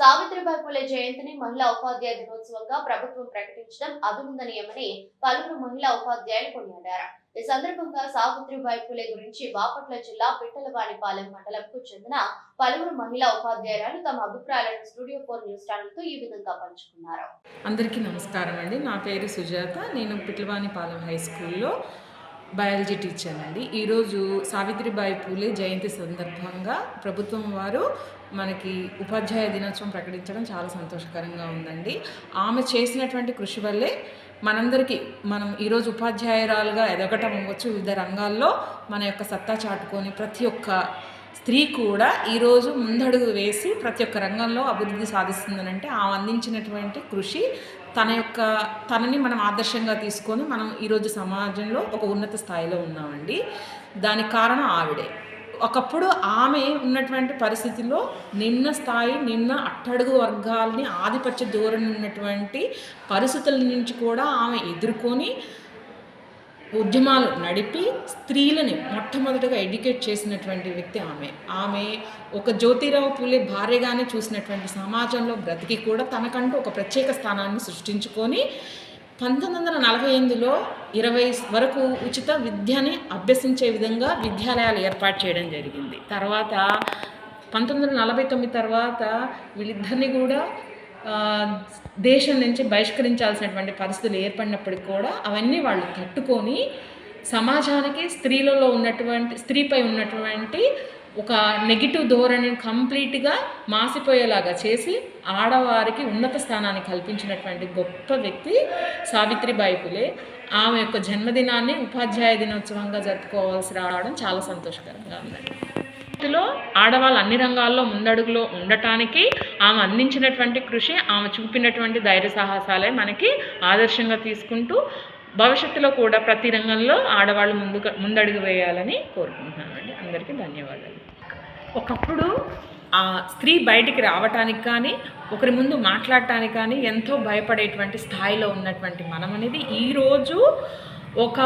సావిత్రిబాయి పూలే జయంతిని మహిళా ఉపాధ్యాయ దినోత్సవంగా ప్రభుత్వం ప్రకటించడం అభినందనీయమని పలువురు మహిళా ఉపాధ్యాయులు కొనియాడారు. ఈ సందర్భంగా సావిత్రిబాయి పూలే గురించి బాపట్ల జిల్లా పిట్టలవాణిపాలెం మండలంకు చెందిన పలువురు మహిళా ఉపాధ్యాయురాలు తమ అభిప్రాయాలను స్టూడియో ఫోర్ న్యూస్ ఛానల్తో ఈ విధంగా పంచుకున్నారు. అందరికీ నమస్కారం అండి. నా పేరు సుజాత. నేను పిట్లవాణిపాలెం హై స్కూల్లో బయాలజీ టీచర్ అండి. ఈరోజు సావిత్రిబాయి పూలే జయంతి సందర్భంగా ప్రభుత్వం వారు మనకి ఉపాధ్యాయ దినోత్సవం ప్రకటించడం చాలా సంతోషకరంగా ఉందండి. ఆమె చేసినటువంటి కృషి వల్లే మనందరికీ మనం ఈరోజు ఉపాధ్యాయురాలుగా ఎదగటం అవ్వచ్చు వివిధ రంగాల్లో. మన యొక్క సత్తా చాటుకొని ప్రతి ఒక్క స్త్రీ కూడా ఈరోజు ముందడుగు వేసి ప్రతి ఒక్క రంగంలో అభివృద్ధి సాధిస్తుందనంటే ఆమె అందించినటువంటి కృషి తన యొక్క తనని మనం ఆదర్శంగా తీసుకొని మనం ఈరోజు సమాజంలో ఒక ఉన్నత స్థాయిలో ఉన్నామండి. దానికి కారణం ఆవిడే. ఒకప్పుడు ఆమె ఉన్నటువంటి పరిస్థితిలో నిమ్న స్థాయి నిమ్న అట్టడుగు వర్గాల్ని ఆధిపత్య ధోరణి ఉన్నటువంటి పరిస్థితుల నుంచి కూడా ఆమె ఎదుర్కొని ఉద్యమాలు నడిపి స్త్రీలని మొట్టమొదటిగా ఎడ్యుకేట్ చేసినటువంటి వ్యక్తి ఆమె. ఆమె ఒక జ్యోతిరావు పూలే భార్యగానే చూసినటువంటి సమాజంలో బ్రతికి కూడా తనకంటూ ఒక ప్రత్యేక స్థానాన్ని సృష్టించుకొని పంతొమ్మిది వందల నలభై ఎనిమిదిలో ఇరవై వరకు ఉచిత విద్యని అభ్యసించే విధంగా విద్యాలయాలు ఏర్పాటు చేయడం జరిగింది. తర్వాత పంతొమ్మిది వందల నలభై తొమ్మిది తర్వాత వీళ్ళిద్దరిని కూడా దేశం నుంచి బహిష్కరించాల్సినటువంటి పరిస్థితులు ఏర్పడినప్పటికీ కూడా అవన్నీ వాళ్ళు తట్టుకొని సమాజానికి స్త్రీలలో ఉన్నటువంటి స్త్రీపై ఉన్నటువంటి ఒక నెగిటివ్ ధోరణిని కంప్లీట్గా మాసిపోయేలాగా చేసి ఆడవారికి ఉన్నత స్థానాన్ని కల్పించినటువంటి గొప్ప వ్యక్తి సావిత్రిబాయి పులే ఆమె యొక్క జన్మదినాన్ని ఉపాధ్యాయ దినోత్సవంగా జరుపుకోవాల్సి రావడం చాలా సంతోషకరంగా ఉందండి. లో ఆడవాళ్ళు అన్ని రంగాల్లో ముందడుగులో ఉండటానికి ఆమె అందించినటువంటి కృషి ఆమె చూపినటువంటి ధైర్య సాహసాలే మనకి ఆదర్శంగా తీసుకుంటూ భవిష్యత్తులో కూడా ప్రతి రంగంలో ఆడవాళ్ళు ముందు ముందడుగు వేయాలని కోరుకుంటున్నానండి. అందరికీ ధన్యవాదాలు. ఒకప్పుడు ఆ స్త్రీ బయటికి రావటానికి కానీ ఒకరి ముందు మాట్లాడటానికి కానీ ఎంతో భయపడేటువంటి స్థాయిలో ఉన్నటువంటి మనం అనేది ఈరోజు ఒక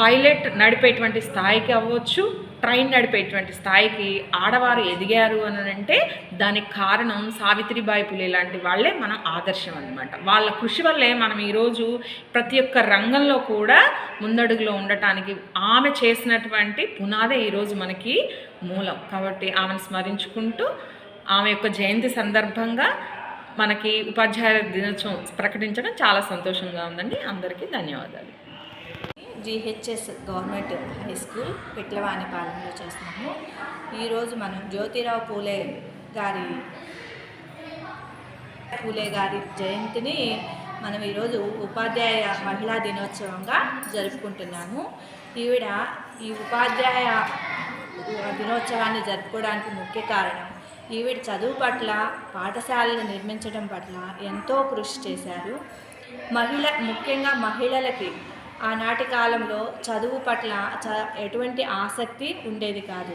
పైలట్ నడిపేటువంటి స్థాయికి అవ్వచ్చు. ట్రైన్ నడిపేటువంటి స్థాయికి ఆడవారు ఎదిగారు అని అంటే దానికి కారణం సావిత్రిబాయి పులే లాంటి వాళ్ళే మనం ఆదర్శం అనమాట వాళ్ళ కృషి వల్లే మనం ఈరోజు ప్రతి ఒక్క రంగంలో కూడా ముందడుగులో ఉండటానికి ఆమె చేసినటువంటి పునాదే ఈరోజు మనకి మూలం. కాబట్టి ఆమెను స్మరించుకుంటూ ఆమె యొక్క జయంతి సందర్భంగా మనకి ఉపాధ్యాయ దినోత్సవం ప్రకటించడం చాలా సంతోషంగా ఉందండి. అందరికీ ధన్యవాదాలు. జిహెచ్ఎస్ గవర్నమెంట్ హై స్కూల్ పిట్లవాణిపాలెంలో చేస్తున్నాము. ఈరోజు మనం జ్యోతిరావు పూలే గారి పూలే గారి జయంతిని మనం ఈరోజు ఉపాధ్యాయ మహిళా దినోత్సవంగా జరుపుకుంటున్నాము. ఈవిడ ఈ ఉపాధ్యాయ దినోత్సవాన్ని జరుపుకోవడానికి ముఖ్య కారణం ఈవిడ చదువు పట్ల పాఠశాలను నిర్మించడం పట్ల ఎంతో కృషి చేశారు. మహిళ ముఖ్యంగా మహిళలకి ఆనాటి కాలంలో చదువు పట్ల చ ఎటువంటి ఆసక్తి ఉండేది కాదు.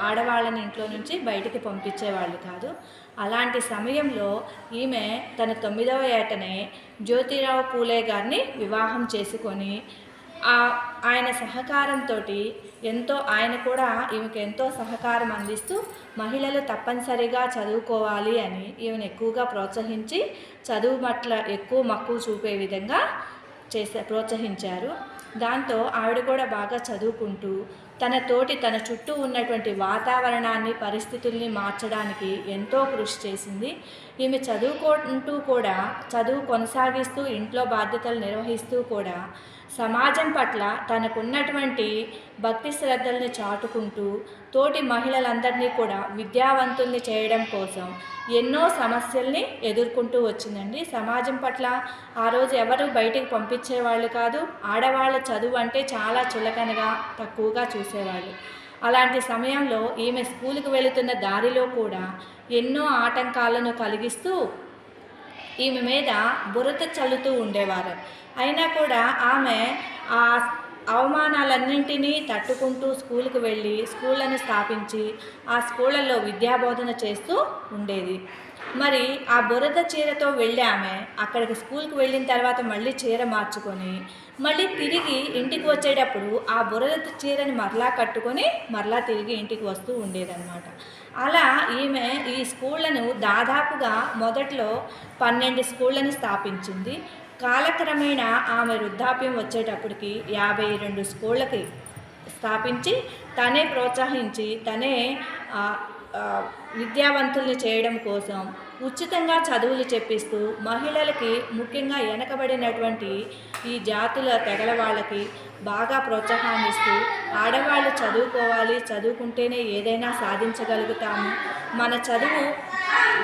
ఆడవాళ్ళని ఇంట్లో నుంచి బయటికి పంపించేవాళ్ళు కాదు. అలాంటి సమయంలో ఈమె తన తొమ్మిదవ ఏటనే జ్యోతిరావు పూలే గారిని వివాహం చేసుకొని ఆయన సహకారంతో ఎంతో ఆయన కూడా ఈమెకు ఎంతో సహకారం అందిస్తూ మహిళలు తప్పనిసరిగా చదువుకోవాలి అని ఈమెను ఎక్కువగా ప్రోత్సహించి చదువు పట్ల ఎక్కువ మక్కువ చూపే విధంగా చేసే ప్రోత్సహించారు. దాంతో ఆవిడ కూడా బాగా చదువుకుంటూ తన తోటి తన చుట్టూ ఉన్నటువంటి వాతావరణాన్ని పరిస్థితుల్ని మార్చడానికి ఎంతో కృషి చేసింది. ఈమె చదువుకుంటూ కూడా చదువు కొనసాగిస్తూ ఇంట్లో బాధ్యతలు నిర్వహిస్తూ కూడా సమాజం పట్ల తనకున్నటువంటి భక్తి శ్రద్ధల్ని చాటుకుంటూ తోటి మహిళలందరినీ కూడా విద్యావంతుల్ని చేయడం కోసం ఎన్నో సమస్యల్ని ఎదుర్కొంటూ వచ్చిందండి. సమాజం పట్ల ఆ రోజు ఎవరు బయటికి పంపించేవాళ్ళు కాదు. ఆడవాళ్ళ చదువు అంటే చాలా చులకనగా తక్కువగా చేసేవాడు. అలాంటి సమయంలో ఈమె స్కూలుకు వెళుతున్న దారిలో కూడా ఎన్నో ఆటంకాలను కలిగిస్తూ ఈమె మీద బురద చల్లుతూ ఉండేవారు. అయినా కూడా ఆమె ఆ అవమానాలన్నింటినీ తట్టుకుంటూ స్కూల్కి వెళ్ళి స్కూళ్ళను స్థాపించి ఆ స్కూళ్ళల్లో విద్యాబోధన చేస్తూ ఉండేది. మరి ఆ బురద చీరతో వెళ్ళి ఆమె అక్కడికి స్కూల్కి వెళ్ళిన తర్వాత మళ్ళీ చీర మార్చుకొని మళ్ళీ తిరిగి ఇంటికి వచ్చేటప్పుడు ఆ బురద చీరని మరలా కట్టుకొని మరలా తిరిగి ఇంటికి వస్తూ ఉండేదన్నమాట. అలా ఈమె ఈ స్కూళ్ళను దాదాపుగా మొదట్లో పన్నెండు స్కూళ్ళని స్థాపించింది. కాలక్రమేణా ఆమె వృద్ధాప్యం వచ్చేటప్పటికి యాభై రెండు స్కూళ్ళకి స్థాపించి తనే ప్రోత్సహించి తనే విద్యావంతుల్ని చేయడం కోసం ఉచితంగా చదువులు చెప్పిస్తూ మహిళలకి ముఖ్యంగా వెనకబడినటువంటి ఈ జాతుల తెగల వాళ్ళకి బాగా ప్రోత్సాహాన్ని ఇస్తూ ఆడవాళ్ళు చదువుకోవాలి చదువుకుంటేనే ఏదైనా సాధించగలుగుతాము. మన చదువు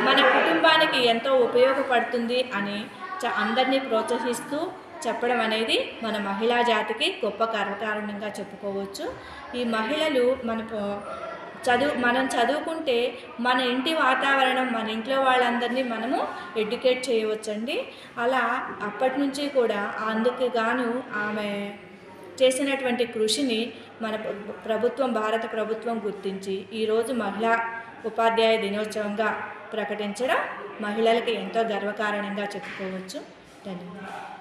మన కుటుంబానికి ఎంతో ఉపయోగపడుతుంది అని అందరినీ ప్రోత్సహిస్తూ చెప్పడం అనేది మన మహిళా జాతికి గొప్ప కర్మకారణంగా చెప్పుకోవచ్చు. ఈ మహిళలు మన చదువు మనం చదువుకుంటే మన ఇంటి వాతావరణం మన ఇంట్లో వాళ్ళందరినీ మనము ఎడ్యుకేట్ చేయవచ్చండి. అలా అప్పటి నుంచి కూడా అందుకు గాను ఆమె చేసినటువంటి కృషిని మన ప్రభుత్వం భారత ప్రభుత్వం గుర్తించి ఈరోజు మహిళా ఉపాధ్యాయ దినోత్సవంగా ప్రకటించడం మహిళలకు ఎంతో గర్వకారణంగా చెప్పుకోవచ్చు. ధన్యవాదాలు.